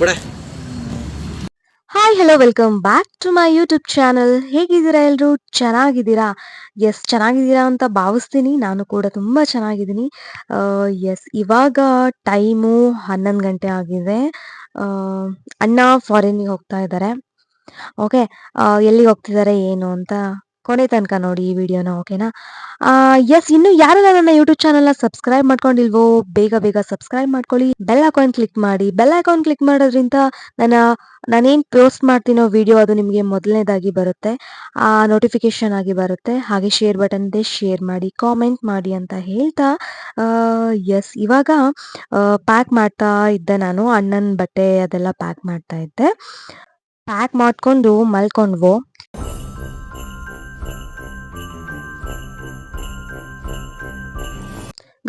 ಬಿಡ. Hi hello welcome back to my YouTube channel ಹೇಗಿದ್ದೀರಾ ಎಲ್ಲರೂ ಚೆನ್ನಾಗಿದ್ದೀರಾ? ಎಸ್ ಚೆನ್ನಾಗಿದ್ದೀರಾ ಅಂತ ಭಾವಿಸ್ತೀನಿ. ನಾನು ಕೂಡ ತುಂಬ ಚೆನ್ನಾಗಿದ್ದೀನಿ. ಎಸ್ ಇವಾಗ ಟೈಮು ಹನ್ನೊಂದು ಗಂಟೆ ಆಗಿದೆ. ಅಣ್ಣ ಫಾರಿನ್ಗೆ ಹೋಗ್ತಾ ಇದ್ದಾರೆ. ಓಕೆ ಎಲ್ಲಿಗೆ ಹೋಗ್ತಿದ್ದಾರೆ, ಏನು ಅಂತ? ಕೊನೆ ತನಕ ನೋಡಿ ಈ ವಿಡಿಯೋನ ಓಕೆನಾ ಎಸ್ ಇನ್ನು ಯಾರೆಲ್ಲ ನನ್ನ ಯೂಟ್ಯೂಬ್ ಚಾನಲ್ನ ಸಬ್ಸ್ಕ್ರೈಬ್ ಮಾಡ್ಕೊಂಡಿಲ್ವೋ, ಬೇಗ ಬೇಗ ಸಬ್ಸ್ಕ್ರೈಬ್ ಮಾಡ್ಕೊಳ್ಳಿ. ಬೆಲ್ ಅಕೌಂಟ್ ಕ್ಲಿಕ್ ಮಾಡಿ. ಬೆಲ್ ಅಕೌಂಟ್ ಕ್ಲಿಕ್ ಮಾಡೋದ್ರಿಂದ ನನ್ನ, ನಾನೇನು ಪೋಸ್ಟ್ ಮಾಡ್ತೀನೋ ವಿಡಿಯೋ ಅದು ನಿಮಗೆ ಮೊದಲನೇದಾಗಿ ಬರುತ್ತೆ. ಆ ನೋಟಿಫಿಕೇಶನ್ ಆಗಿ ಬರುತ್ತೆ. ಹಾಗೆ ಶೇರ್ ಬಟನ್ ಇದೆ ಶೇರ್ ಮಾಡಿ ಕಾಮೆಂಟ್ ಮಾಡಿ ಅಂತ ಹೇಳ್ತಾ ಎಸ್ ಇವಾಗ ಪ್ಯಾಕ್ ಮಾಡ್ತಾ ಇದ್ದೆ ನಾನು. ಅಣ್ಣನ ಬಟ್ಟೆ ಅದೆಲ್ಲ ಪ್ಯಾಕ್ ಮಾಡ್ತಾ ಇದ್ದೆ. ಪ್ಯಾಕ್ ಮಾಡ್ಕೊಂಡು ಮಲ್ಕೊಂಡ್ವು.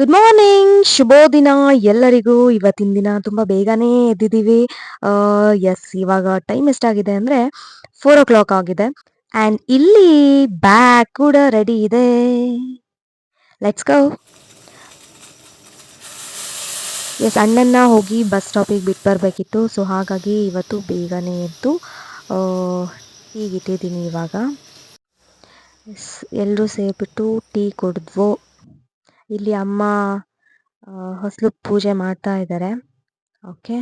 ಗುಡ್ ಮಾರ್ನಿಂಗ್ ಶುಭೋದಿನ ಎಲ್ಲರಿಗೂ. ಇವತ್ತಿನ ದಿನ ತುಂಬಾ ಬೇಗನೆ ಎದ್ದಿದ್ದೀವಿ. ಎಸ್ ಇವಾಗ ಟೈಮ್ ಎಷ್ಟಾಗಿದೆ ಅಂದ್ರೆ ಫೋರ್ ಓ ಕ್ಲಾಕ್ ಆಗಿದೆ. ಅಂಡ್ ಇಲ್ಲಿ ಬ್ಯಾಗ್ ಕೂಡ ರೆಡಿ ಇದೆ. ಲೆಟ್ಸ್ ಗೋ ಎಸ್ ಅಣ್ಣನ್ನ ಹೋಗಿ ಬಸ್ ಸ್ಟಾಪಿಗೆ ಬಿಟ್ಟು ಬರಬೇಕಿತ್ತು. ಸೊ ಹಾಗಾಗಿ ಇವತ್ತು ಬೇಗನೆ ಎದ್ದು ಹೀಗಿಟ್ಟಿದ್ದೀನಿ ಇವಾಗ. ಎಲ್ಲರೂ ಸೇರಿಬಿಟ್ಟು ಟೀ ಕುಡಿದ್ವು. ಇಲ್ಲಿ ಅಮ್ಮ ಹೊಸಲು ಪೂಜೆ ಮಾಡ್ತಾ ಇದ್ದಾರೆ ಓಕೆ.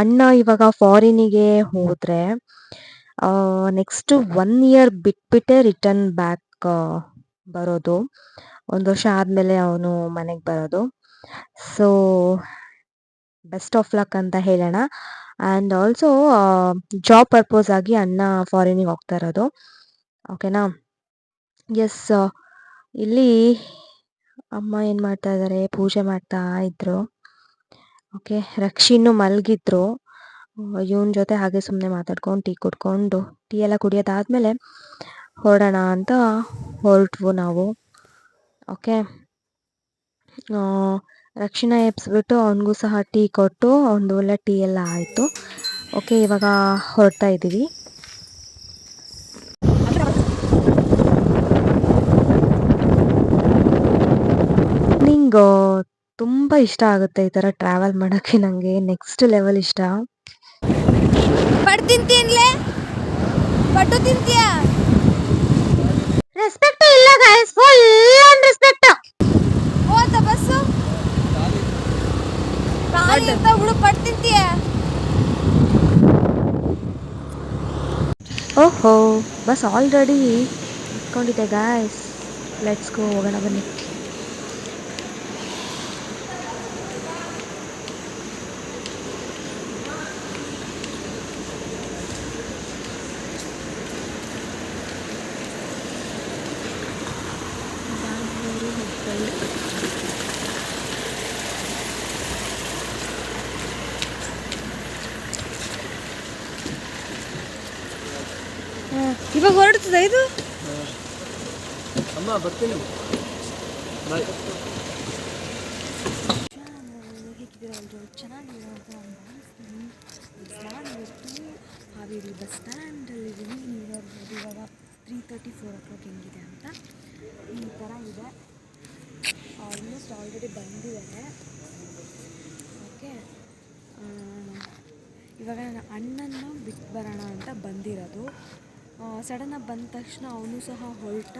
ಅಣ್ಣ ಇವಾಗ ಫಾರಿನಿಗೆ ಹೋದರೆ ನೆಕ್ಸ್ಟ್ ಒನ್ ಇಯರ್ ಬಿಟ್ಬಿಟ್ಟೆ ರಿಟರ್ನ್ ಬ್ಯಾಕ್ ಬರೋದು. ಒಂದು ವರ್ಷ ಆದಮೇಲೆ ಅವನು ಮನೆಗೆ ಬರೋದು. ಸೊ ಬೆಸ್ಟ್ ಆಫ್ ಲಕ್ ಅಂತ ಹೇಳೋಣ. ಆ್ಯಂಡ್ ಆಲ್ಸೋ ಜಾಬ್ ಪರ್ಪೋಸ್ ಆಗಿ ಅಣ್ಣ ಫಾರಿನಿಗೆ ಹೋಗ್ತಾ ಇರೋದು. ಓಕೆನಾ? ಎಸ್ ಇಲ್ಲಿ ಅಮ್ಮ ಏನು ಮಾಡ್ತಾ ಇದ್ದಾರೆ ಪೂಜೆ ಮಾಡ್ತಾ ಇದ್ರು. ಓಕೆ ರಕ್ಷಿನ್ನು ಮಲಗಿದ್ರು. ಇವನ್ ಜೊತೆ ಹಾಗೆ ಸುಮ್ಮನೆ ಮಾತಾಡ್ಕೊಂಡು ಟೀ ಕುಡ್ಕೊಂಡು, ಟೀ ಎಲ್ಲ ಕುಡಿಯೋದಾದ್ಮೇಲೆ ಹೊರಡೋಣ ಅಂತ ಹೊರಟ್ವು ನಾವು. ಓಕೆ ರಕ್ಷಿಣ ಎಬ್ಸ್ಬಿಟ್ಟು ಅವನಿಗೂ ಸಹ ಟೀ ಕೊಟ್ಟು, ಅವನದು ಎಲ್ಲ ಟೀ ಎಲ್ಲ ಆಯಿತು. ಓಕೆ ಇವಾಗ ಹೊರಡ್ತಾ ಇದ್ದೀವಿ. ನಿಂಗೆ ತುಂಬ ಇಷ್ಟ ಆಗುತ್ತೆ ಈ ಥರ ಟ್ರಾವೆಲ್ ಮಾಡೋಕ್ಕೆ. ನನಗೆ ನೆಕ್ಸ್ಟ್ ಲೆವೆಲ್ ಇಷ್ಟ. ಪಡ್ ತಿಂತೀನ್ಲೆ ಪಡ್ಡು ತಿಂತೀಯ? ರೆಸ್ಪೆಕ್ಟ್ ಇಲ್ಲ ಗೈಸ್ ಫುಲ್ ರೆಸ್ಪೆಕ್ಟ್ ಹೋದ ಬಸ್ಸು? ಖಾಲಿ ಅಂತ ತಿಂತೀಯ? ಓಹೋ ಬಸ್ ಆಲ್ರೆಡಿ ಇಟ್ಕೊಂಡಿದ್ದೆ ಗಾಯ್ಸ್ ಲೆಟ್ಸ್ ಗೋ ಹೋಗೋಣ ಬನ್ನಿ. ಇವಾಗ ಹೊರಡ್ತದ ಇದು? ಅಮ್ಮ ಬರ್ತೀನಿ. ಬಾಯ್. ಚೆನ್ನಾಗಿರೋ ಅಂತ ನಾನು ಭಾವಿಸ್ತೀನಿ ನಾನು ಇವತ್ತು ಹಾವೇರಿ ಬಸ್ ಸ್ಟ್ಯಾಂಡಲ್ಲಿದ್ದೀನಿ ನೀವು ನೋಡ್ಬೋದು ಇವಾಗ three thirty four o'clock ಹೆಂಗಿದೆ ಅಂತ ಈ ಥರ ಇದೆ. ಆಲ್ಮೋಸ್ಟ್ ಆಲ್ರೆಡಿ ಬಂದಿದ್ದಾರೆ ಓಕೆ ಇವಾಗ ನಾನು ಅಣ್ಣನ ಬಿಟ್ಟು ಬರೋಣ ಅಂತ ಬಂದಿರೋದು. ಸಡನ್ನಾಗಿ ಬಂದ ತಕ್ಷಣ ಅವನು ಸಹ ಹೊರಟ.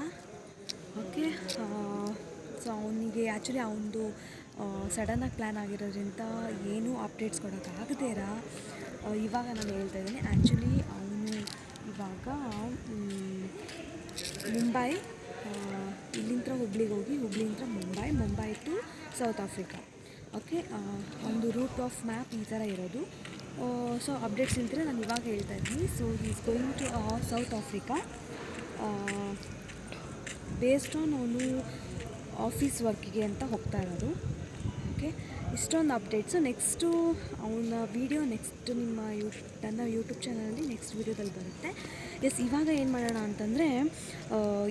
ಓಕೆ ಸೊ ಅವನಿಗೆ ಆ್ಯಕ್ಚುಲಿ ಅವನದು ಸಡನ್ನಾಗಿ ಪ್ಲ್ಯಾನ್ ಆಗಿರೋದ್ರಿಂದ ಏನೂ ಅಪ್ಡೇಟ್ಸ್ ಕೊಡೋಕ್ಕಾಗದೇ ಇರ. ಆ, ಇವಾಗ ನಾನು ಹೇಳ್ತಾ ಇದ್ದೀನಿ. ಆ್ಯಕ್ಚುಲಿ ಅವನು ಇವಾಗ ಮುಂಬೈ ಇಲ್ಲಿಂದ ಹುಬ್ಳಿಗೆ ಹೋಗಿ ಹುಬ್ಳಿಂದ Mumbai Mumbai to South Africa. Okay ಒಂದು ರೂಟ್ ಆಫ್ ಮ್ಯಾಪ್ ಈ ಥರ ಇರೋದು. ಸೊ ಅಪ್ಡೇಟ್ಸ್ ಇಲ್ದಿರೆ ನಾನು ಇವಾಗ ಹೇಳ್ತಾ ಇದ್ದೀನಿ. So is going to South Africa. Based on ಅವನು ಆಫೀಸ್ ವರ್ಕಿಗೆ ಅಂತ ಹೋಗ್ತಾ ಇರೋದು. ಓಕೆ ಇಷ್ಟೊಂದು ಅಪ್ಡೇಟ್ಸು ನೆಕ್ಸ್ಟು ಅವನ ವೀಡಿಯೋ ನೆಕ್ಸ್ಟ್ ನಿಮ್ಮ ಯೂ ನನ್ನ ಯೂಟ್ಯೂಬ್ ಚಾನಲಲ್ಲಿ ನೆಕ್ಸ್ಟ್ ವೀಡಿಯೋದಲ್ಲಿ ಬರುತ್ತೆ. ಎಸ್ ಇವಾಗ ಏನು ಮಾಡೋಣ ಅಂತಂದರೆ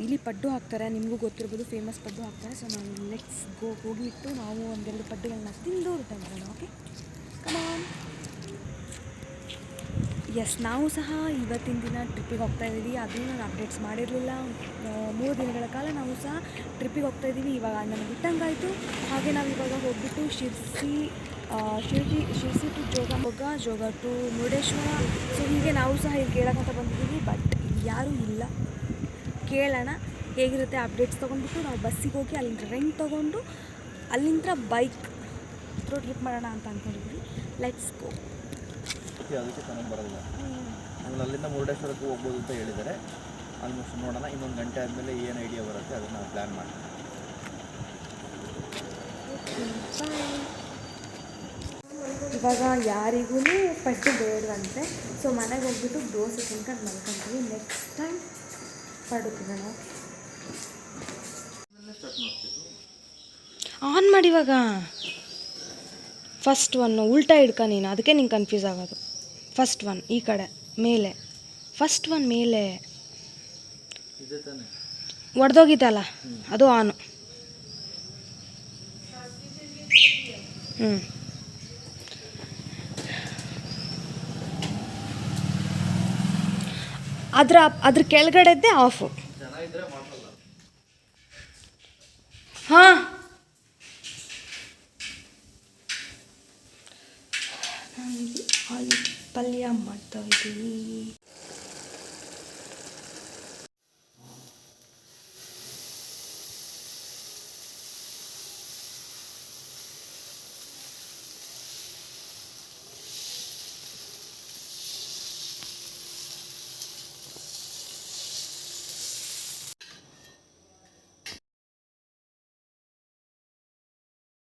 ಇಲ್ಲಿ ಪಡ್ಡು ಹಾಕ್ತಾರೆ. ನಿಮಗೂ ಗೊತ್ತಿರ್ಬೋದು ಫೇಮಸ್ ಪಡ್ಡು ಹಾಕ್ತಾರೆ. ಸೊ ನಾವು ನೆಕ್ಸ್ಟ್ ಗೋ ಹೋಗಿಬಿಟ್ಟು ನಾವು ಒಂದೆರಡು ಪಡ್ಡುಗಳನ್ನ ತಿಂದು ಊಟ ಮಾಡೋಣ ಓಕೆ ಎಸ್ ನಾವು ಸಹ ಇವತ್ತಿನ ದಿನ ಟ್ರಿಪ್ಪಿಗೆ ಹೋಗ್ತಾ ಇದ್ದೀವಿ. ಅದನ್ನು ನಾನು ಅಪ್ಡೇಟ್ಸ್ ಮಾಡಿರಲಿಲ್ಲ. ಮೂರು ದಿನಗಳ ಕಾಲ ನಾವು ಸಹ ಟ್ರಿಪ್ಪಿಗೆ ಹೋಗ್ತಾ ಇದ್ದೀವಿ. ಇವಾಗ ನನಗೆ ಬಿಟ್ಟಂಗಾಯಿತು ಹಾಗೆ ನಾವು ಇವಾಗ ಹೋಗ್ಬಿಟ್ಟು ಶಿರ್ಸಿ ಶಿರ್ಸಿ ಶಿರ್ಸಿ ಟು ಜೋಗ ಮೊಗ್ಗ ಜೋಗ ಟು ಮುರುಡೇಶ್ವರ. ಸೊ ಹೀಗೆ ನಾವು ಸಹ ಇಲ್ಲಿ ಕೇಳೋಕ್ಕಂತ ಬಂದಿದ್ದೀವಿ. ಬಟ್ ಯಾರೂ ಇಲ್ಲ. ಕೇಳೋಣ. ಹೇಗಿರುತ್ತೆ ಅಪ್ಡೇಟ್ಸ್ ತೊಗೊಂಡ್ಬಿಟ್ಟು ನಾವು ಬಸ್ಸಿಗೆ ಹೋಗಿ ಅಲ್ಲಿಂದ ರೆಂಟ್ ತೊಗೊಂಡು ಅಲ್ಲಿಂದ ಬೈಕ್ ರೋಡ್ ಟ್ರಿಪ್ ಮಾಡೋಣ ಅಂತ ಅಂದ್ಕೊಂಡಿದ್ವಿ ಲೆಟ್ಸ್ ಗೋ ಓಕೆ ಅದಕ್ಕೆ ಚೆನ್ನಾಗಿ ಬರೋದಿಲ್ಲ. ಆಮೇಲೆ ಅಲ್ಲಿಂದ ಮುರುಡೇಶ್ವರಕ್ಕೆ ಹೋಗ್ಬೋದು ಅಂತ ಹೇಳಿದ್ದಾರೆ. ಆಲ್ಮೋಸ್ಟ್ ನೋಡೋಣ ಇನ್ನೊಂದು ಗಂಟೆ ಆದಮೇಲೆ ಏನು ಐಡಿಯಾ ಬರುತ್ತೆ ಅದನ್ನು ಪ್ಲ್ಯಾನ್ ಮಾಡ್ತೀನಿ ಇವಾಗ ಯಾರಿಗೂ ಪಡ್ಡು ಬೇಡವಂತೆ ಸೊ ಮನೆಗೆ ಹೋಗ್ಬಿಟ್ಟು ದೋಸೆ ತಿನ್ಕೊಂಡು ಮಲ್ಕೊಂತೀವಿ. ನೆಕ್ಸ್ಟ್ ಟೈಮ್ ಪಡುತ್ತೀವಿ ನಾವು ಆನ್ ಮಾಡಿ ಇವಾಗ. ಫಸ್ಟ್ ಒನ್ ಉಲ್ಟಾ ಹಿಡ್ಕ ನೀನು. ಅದಕ್ಕೆ ನಿಂಗೆ ಕನ್ಫ್ಯೂಸ್ ಆಗೋದು. ಫಸ್ಟ್ ಒನ್ ಈ ಕಡೆ, ಮೇಲೆ. ಫಸ್ಟ್ ಒನ್ ಮೇಲೆ. ಒಡೆದೋಗಿತ್ತಲ್ಲ ಅದು ಆನು ಹ್ಞೂ ಅದ್ರ ಅದ್ರ ಕೆಳಗಡೆದ್ದೇ ಆಫು ಹಾಂ. ಆಲೂ ಪಲ್ಯ ಮಾಡ್ತಾ ಇದ್ದೀವಿ